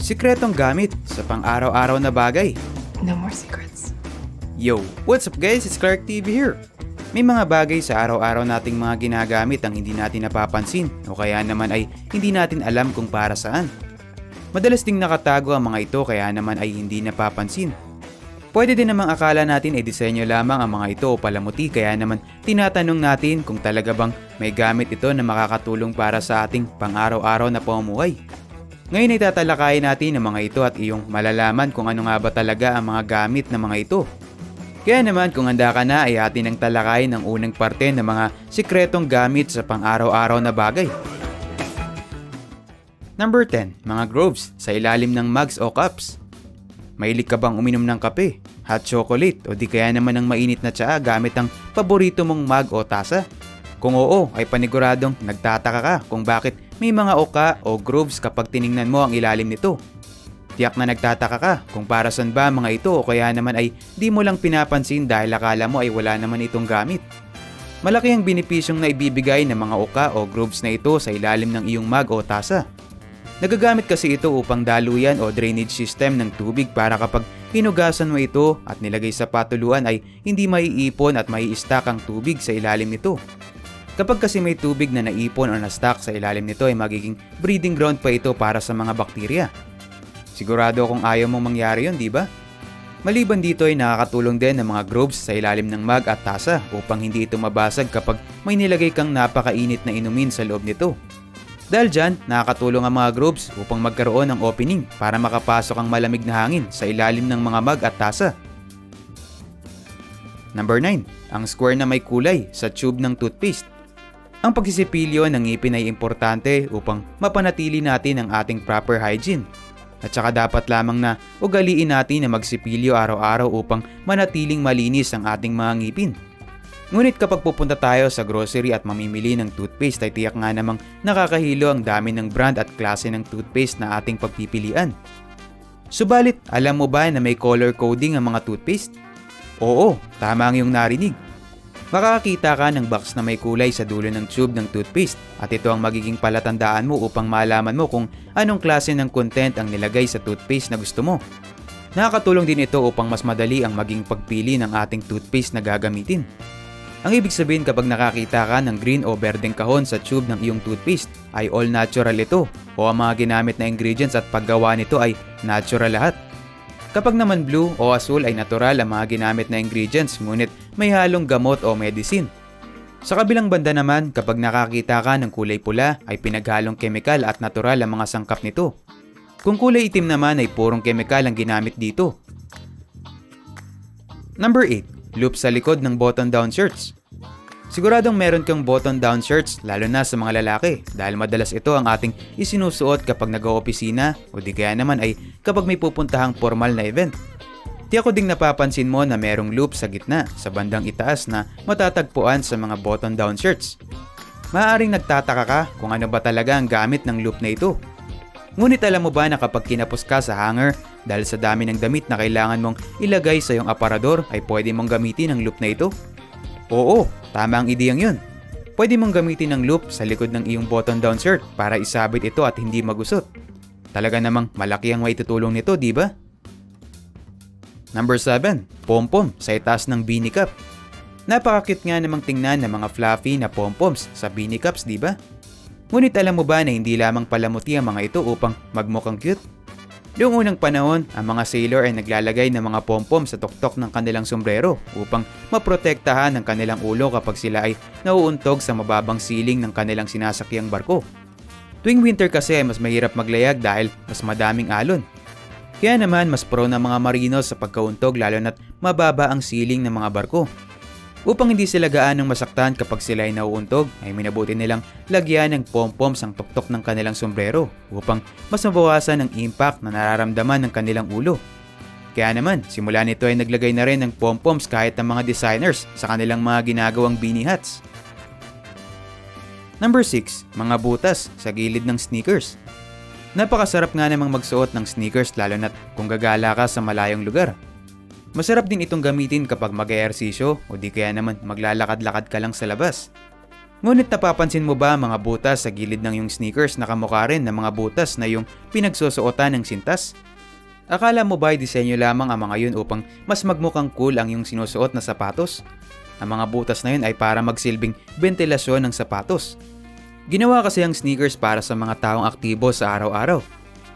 Sikretong gamit sa pang-araw-araw na bagay. No more secrets. Yo, what's up guys? It's Clark TV here. May mga bagay sa araw-araw nating mga ginagamit ang hindi natin napapansin o kaya naman ay hindi natin alam kung para saan. Madalas ding nakatago ang mga ito kaya naman ay hindi napapansin. Pwede din namang akala natin ay disenyo lamang ang mga ito o palamuti kaya naman tinatanong natin kung talaga bang may gamit ito na makakatulong para sa ating pang-araw-araw na pamumuhay. Ngayon ay tatalakayin natin ang mga ito at iyong malalaman kung ano nga ba talaga ang mga gamit ng mga ito. Kaya naman kung handa ka na ay atin ang talakayin ang unang parte ng mga sikretong gamit sa pang-araw-araw na bagay. Number 10, mga groves sa ilalim ng mugs o cups. Mahilig ka bang uminom ng kape, hot chocolate o di kaya naman ng mainit na tsaa gamit ang paborito mong mug o tasa? Kung oo, ay paniguradong nagtataka ka kung bakit may mga oka o grooves kapag tiningnan mo ang ilalim nito. Tiyak na nagtataka ka kung para saan ba mga ito o kaya naman ay di mo lang pinapansin dahil akala mo ay wala naman itong gamit. Malaki ang binipisyong na ibibigay ng mga oka o grooves na ito sa ilalim ng iyong mug o tasa. Nagagamit kasi ito upang daluyan o drainage system ng tubig para kapag hinugasan mo ito at nilagay sa patuluan ay hindi maiipon at mai-stack ang tubig sa ilalim nito. Kapag kasi may tubig na naipon o na-stack sa ilalim nito ay magiging breeding ground pa ito para sa mga bakterya. Sigurado kung ayaw mong mangyari yon, di ba? Maliban dito ay nakakatulong din ng mga grooves sa ilalim ng mug at tasa upang hindi ito mabasag kapag may nilagay kang napakainit na inumin sa loob nito. Dahil dyan, nakakatulong ang mga grooves upang magkaroon ng opening para makapasok ang malamig na hangin sa ilalim ng mga mug at tasa. Number 9. Ang square na may kulay sa tube ng toothpaste. Ang pagsisipilyo ng ngipin ay importante upang mapanatili natin ang ating proper hygiene. At saka dapat lamang na ugaliin natin na magsipilyo araw-araw upang manatiling malinis ang ating mga ngipin. Ngunit kapag pupunta tayo sa grocery at mamimili ng toothpaste ay tiyak nga namang nakakahilo ang dami ng brand at klase ng toothpaste na ating pagpipilian. Subalit, alam mo ba na may color coding ang mga toothpaste? Oo, tama ang iyong narinig. Makakakita ka ng box na may kulay sa dulo ng tube ng toothpaste at ito ang magiging palatandaan mo upang malaman mo kung anong klase ng content ang nilagay sa toothpaste na gusto mo. Nakakatulong din ito upang mas madali ang maging pagpili ng ating toothpaste na gagamitin. Ang ibig sabihin kapag nakakita ka ng green o berdeng kahon sa tube ng iyong toothpaste ay all natural ito o ang mga ginamit na ingredients at paggawa nito ay natural lahat. Kapag naman blue o asul ay natural ang mga ginamit na ingredients ngunit may halong gamot o medicine. Sa kabilang banda naman, kapag nakakita ka ng kulay pula ay pinaghalong chemical at natural ang mga sangkap nito. Kung kulay itim naman ay purong chemical ang ginamit dito. Number 8. Loop sa likod ng button-down shirts. Siguradong meron kang button-down shirts lalo na sa mga lalaki dahil madalas ito ang ating isinusuot kapag nag-oopisina o di kaya naman ay kapag may pupuntahang formal na event. Di ako ding napapansin mo na merong loop sa gitna sa bandang itaas na matatagpuan sa mga button-down shirts. Maaring nagtataka ka kung ano ba talaga ang gamit ng loop na ito. Ngunit alam mo ba na kapag kinapos ka sa hanger dahil sa dami ng damit na kailangan mong ilagay sa iyong aparador ay pwede mong gamitin ang loop na ito? Oo, tama ang ideyang yun. Pwede mong gamitin ang loop sa likod ng iyong button-down shirt para isabit ito at hindi magusot. Talaga namang malaki ang maitutulong nito, di ba? Number 7. Pom-pom sa itaas ng beanie cup. Napakakit nga namang tingnan ng mga fluffy na pom-poms sa beanie cups, di ba? Ngunit alam mo ba na hindi lamang palamuti ang mga ito upang magmukhang cute? Noong unang panahon, ang mga sailor ay naglalagay ng mga pompom sa tuktok ng kanilang sombrero upang maprotektahan ang kanilang ulo kapag sila ay nauuntog sa mababang siling ng kanilang sinasakyang barko. Tuwing winter kasi ay mas mahirap maglayag dahil mas madaming alon. Kaya naman mas pro ng mga marino sa pagkauntog lalo na't mababa ang siling ng mga barko. Upang hindi sila gaanong masaktan kapag sila ay nauuntog, ay minabuti nilang lagyan ng pom-poms ang tuktok ng kanilang sombrero upang mas mabawasan ang impact na nararamdaman ng kanilang ulo. Kaya naman, simula nito ay naglagay na rin ng pom-poms kahit ang mga designers sa kanilang mga ginagawang beanie hats. Number 6. Mga butas sa gilid ng sneakers. Napakasarap nga namang magsuot ng sneakers lalo na't kung gagala ka sa malayong lugar. Masarap din itong gamitin kapag mag-ehersisyo o di kaya naman maglalakad-lakad ka lang sa labas. Ngunit napapansin mo ba mga butas sa gilid ng yung sneakers na kamukha rin ng mga butas na yung pinagsusuotan ng sintas? Akala mo ba ay disenyo lamang ang mga yun upang mas magmukhang cool ang yung sinusuot na sapatos? Ang mga butas na yun ay para magsilbing ventilasyon ng sapatos. Ginawa kasi ang sneakers para sa mga taong aktibo sa araw-araw.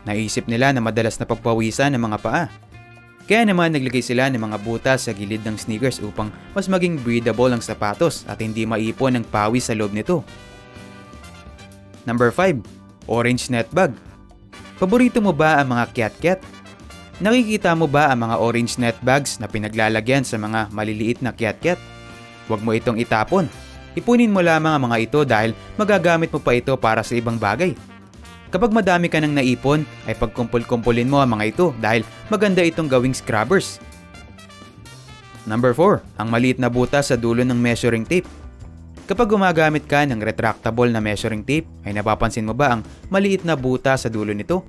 Naisip nila na madalas na pagpawisan ng mga paa. Kaya naman naglagay sila ng mga butas sa gilid ng sneakers upang mas maging breathable ang sapatos at hindi maipon ng pawis sa loob nito. Number 5. Orange net bag. Paborito mo ba ang mga cat-cat? Nakikita mo ba ang mga orange net bags na pinaglalagyan sa mga maliliit na cat-cat? Huwag mo itong itapon. Ipunin mo lamang ang mga ito dahil magagamit mo pa ito para sa ibang bagay. Kapag madami ka nang naipon, ay pagkumpul-kumpulin mo ang mga ito dahil maganda itong gawing scrubbers. Number 4. Ang maliit na butas sa dulo ng measuring tape. Kapag gumagamit ka ng retractable na measuring tape, ay napapansin mo ba ang maliit na buta sa dulo nito?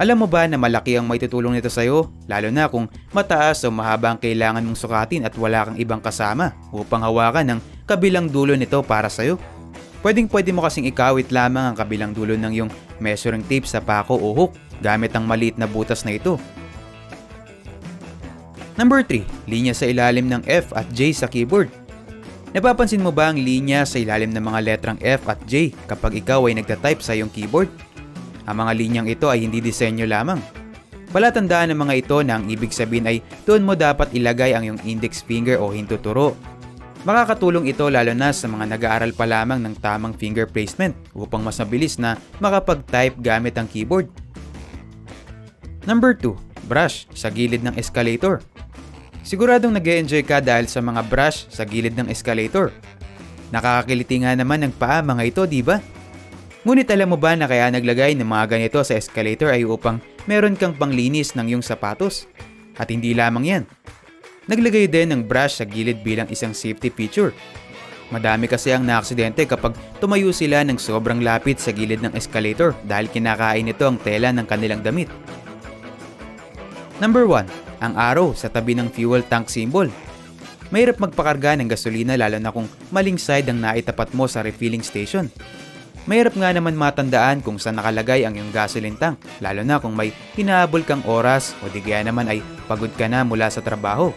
Alam mo ba na malaki ang maitutulong nito sa'yo, lalo na kung mataas o mahaba ang kailangan mong sukatin at wala kang ibang kasama upang hawakan ng kabilang dulo nito para sa'yo? Pwedeng pwede mo kasing ikawit lamang ang kabilang dulo ng yung measuring tape sa pako o hook gamit ang maliit na butas na ito. Number 3. Linya sa ilalim ng F at J sa keyboard. Napapansin mo ba ang linya sa ilalim ng mga letrang F at J kapag ikaw ay nagtatype sa iyong keyboard? Ang mga linyang ito ay hindi disenyo lamang. Palatandaan ng mga ito na ang ibig sabihin ay doon mo dapat ilagay ang iyong index finger o hintuturo. Makakatulong ito lalo na sa mga nag-aaral pa lamang ng tamang finger placement upang mas mabilis na makapag-type gamit ang keyboard. Number 2. Brush sa gilid ng escalator. Siguradong nag enjoy ka dahil sa mga brush sa gilid ng escalator. Nakakakiliti nga naman ng paa mga ito, di ba? Ngunit alam mo ba na kaya naglagay ng mga ganito sa escalator ay upang meron kang panglinis ng iyong sapatos? At hindi lamang yan. Naglagay din ng brush sa gilid bilang isang safety feature. Madami kasi ang naaksidente kapag tumayo sila ng sobrang lapit sa gilid ng escalator dahil kinakain nito ang tela ng kanilang damit. Number 1. Ang arrow sa tabi ng fuel tank symbol. Mahirap magpakarga ng gasolina lalo na kung maling side ang naitapat mo sa refilling station. Mahirap nga naman matandaan kung saan nakalagay ang iyong gasoline tank, lalo na kung may hinahabol kang oras o di kaya naman ay pagod ka na mula sa trabaho.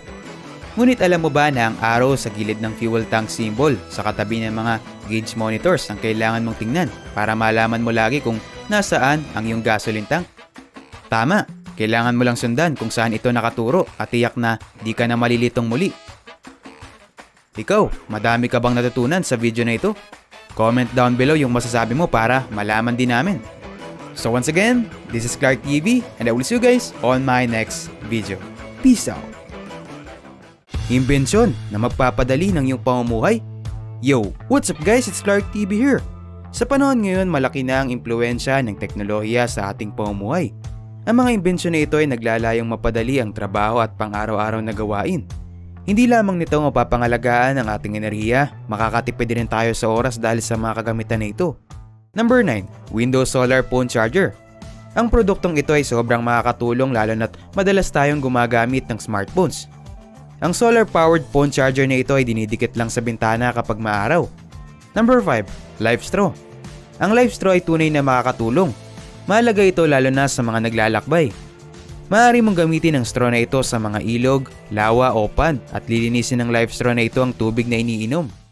Ngunit alam mo ba na ang arrow sa gilid ng fuel tank symbol sa katabi ng mga gauge monitors ang kailangan mong tingnan para malaman mo lagi kung nasaan ang iyong gasoline tank? Tama, kailangan mo lang sundan kung saan ito nakaturo at tiyak na di ka na malilitong muli. Ikaw, madami ka bang natutunan sa video na ito? Comment down below yung masasabi mo para malaman din namin. So once again, this is Clark TV and I will see you guys on my next video. Peace out! Imbensyon na magpapadali ng iyong pamumuhay? Yo, what's up guys? It's Clark TV here. Sa panahon ngayon, malaki na ang impluensya ng teknolohiya sa ating pamumuhay. Ang mga imbensyon na ito ay naglalayong mapadali ang trabaho at pang-araw-araw na gawain. Hindi lamang nito mapapangalagaan ang ating enerhiya, makakatipid din tayo sa oras dahil sa mga kagamitan na ito. Number 9. Windows Solar Phone Charger Ang produktong ito ay sobrang makakatulong lalo na't madalas tayong gumagamit ng smartphones. Ang solar-powered phone charger na ito ay dinidikit lang sa bintana kapag maaraw. Number 5. Life Straw Ang life straw ay tunay na makakatulong. Mahalaga ito lalo na sa mga naglalakbay. Maaari mong gamitin ang straw na ito sa mga ilog, lawa o pan at lilinisin ng life straw na ito ang tubig na iniinom.